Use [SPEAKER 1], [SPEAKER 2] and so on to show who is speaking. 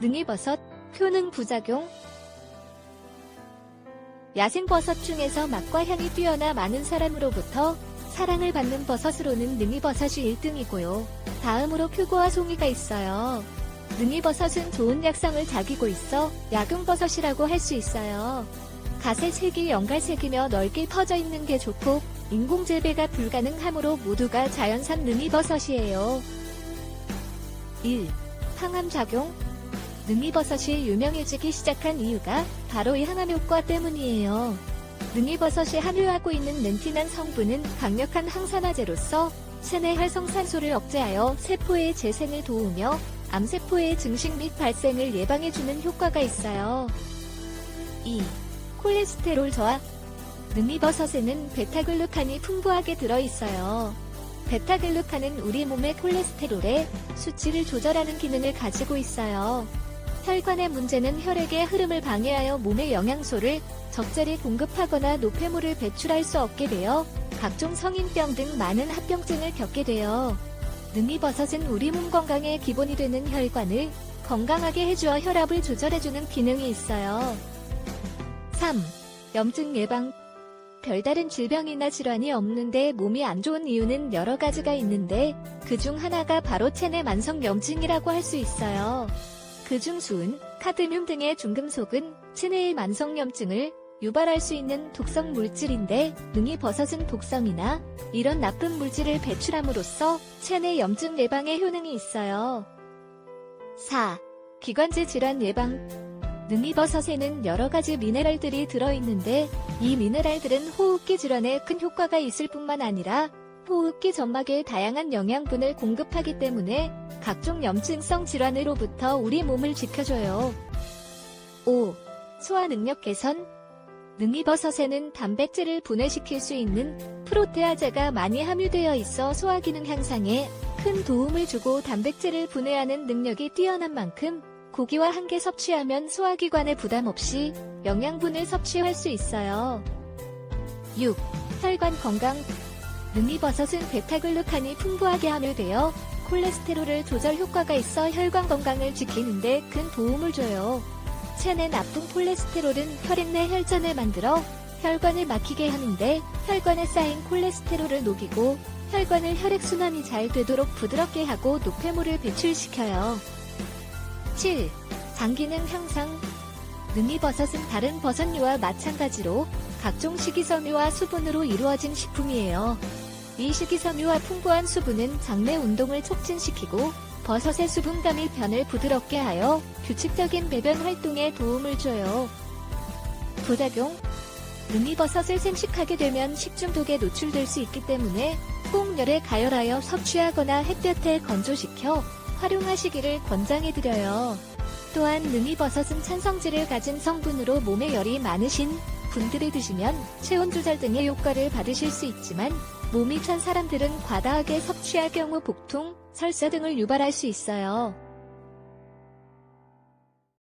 [SPEAKER 1] 능이버섯, 효능 부작용 야생버섯 중에서 맛과 향이 뛰어나 많은 사람으로부터 사랑을 받는 버섯으로는 능이버섯이 1등이고요. 다음으로 표고와 송이가 있어요. 능이버섯은 좋은 약성을 자기고 있어 약용버섯이라고 할 수 있어요. 갓의 색이 연갈색이며 넓게 퍼져 있는 게 좋고 인공 재배가 불가능하므로 모두가 자연산 능이버섯이에요. 1. 항암작용 능이버섯이 유명해지기 시작한 이유가 바로 이 항암 효과 때문이에요. 능이버섯이 함유하고 있는 렌틴한 성분은 강력한 항산화제로서 체내 활성산소를 억제하여 세포의 재생을 도우며 암세포의 증식 및 발생을 예방해주는 효과가 있어요. 2. 콜레스테롤 저하 능이버섯에는 베타글루칸이 풍부하게 들어있어요. 베타글루칸은 우리 몸의 콜레스테롤의 수치를 조절하는 기능을 가지고 있어요. 혈관의 문제는 혈액의 흐름을 방해하여 몸의 영양소를 적절히 공급하거나 노폐물을 배출할 수 없게 되어 각종 성인병 등 많은 합병증을 겪게 돼요. 능이버섯은 우리 몸 건강의 기본이 되는 혈관을 건강하게 해주어 혈압을 조절해주는 기능이 있어요. 3. 염증 예방 별다른 질병이나 질환이 없는데 몸이 안 좋은 이유는 여러 가지가 있는데 그 중 하나가 바로 체내 만성 염증이라고 할 수 있어요. 그중 수은, 카드뮴 등의 중금속은 체내의 만성 염증을 유발할 수 있는 독성 물질인데 능이버섯은 독성이나 이런 나쁜 물질을 배출함으로써 체내 염증 예방에 효능이 있어요. 4. 기관지 질환 예방 능이버섯에는 여러 가지 미네랄들이 들어있는데 이 미네랄들은 호흡기 질환에 큰 효과가 있을 뿐만 아니라 호흡기 점막에 다양한 영양분을 공급하기 때문에 각종 염증성 질환으로부터 우리 몸을 지켜줘요. 5. 소화 능력 개선 능이버섯에는 단백질을 분해시킬 수 있는 프로테아제가 많이 함유되어 있어 소화 기능 향상에 큰 도움을 주고 단백질을 분해하는 능력이 뛰어난 만큼 고기와 함께 섭취하면 소화기관에 부담 없이 영양분을 섭취할 수 있어요. 6. 혈관 건강 능이버섯은 베타글루칸이 풍부하게 함유되어 콜레스테롤을 조절 효과가 있어 혈관 건강을 지키는데 큰 도움을 줘요. 체내 나쁜 콜레스테롤은 혈액 내 혈전을 만들어 혈관을 막히게 하는데 혈관에 쌓인 콜레스테롤을 녹이고 혈관을 혈액순환이 잘 되도록 부드럽게 하고 노폐물을 배출시켜요. 7. 장기능 향상 능이버섯은 다른 버섯류와 마찬가지로 각종 식이섬유와 수분으로 이루어진 식품이에요. 이 식이섬유와 풍부한 수분은 장내 운동을 촉진시키고 버섯의 수분감이 변을 부드럽게 하여 규칙적인 배변 활동에 도움을 줘요. 부작용 능이버섯을 생식하게 되면 식중독에 노출될 수 있기 때문에 꼭 열에 가열하여 섭취하거나 햇볕에 건조시켜 활용하시기를 권장해드려요. 또한 능이버섯은 찬성질을 가진 성분으로 몸에 열이 많으신 분들이 드시면 체온 조절 등의 효과를 받으실 수 있지만 몸이 찬 사람들은 과다하게 섭취할 경우 복통, 설사 등을 유발할 수 있어요.